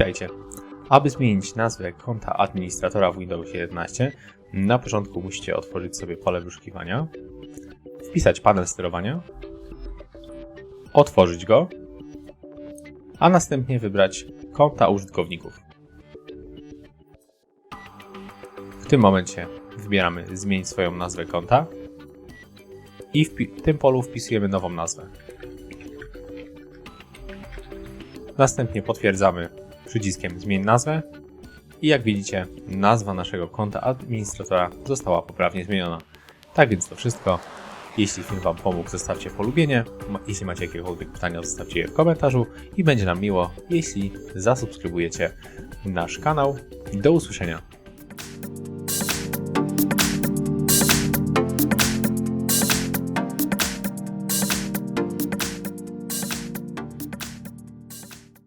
Witajcie. Aby zmienić nazwę konta administratora w Windows 11, na początku musicie otworzyć sobie pole wyszukiwania, wpisać panel sterowania, otworzyć go, a następnie wybrać konta użytkowników. W tym momencie wybieramy zmienić swoją nazwę konta i w tym polu wpisujemy nową nazwę. Następnie potwierdzamy przyciskiem zmień nazwę i jak widzicie nazwa naszego konta administratora została poprawnie zmieniona. Tak więc to wszystko. Jeśli film Wam pomógł, zostawcie polubienie. Jeśli macie jakiekolwiek pytania, zostawcie je w komentarzu i będzie nam miło, jeśli zasubskrybujecie nasz kanał. Do usłyszenia.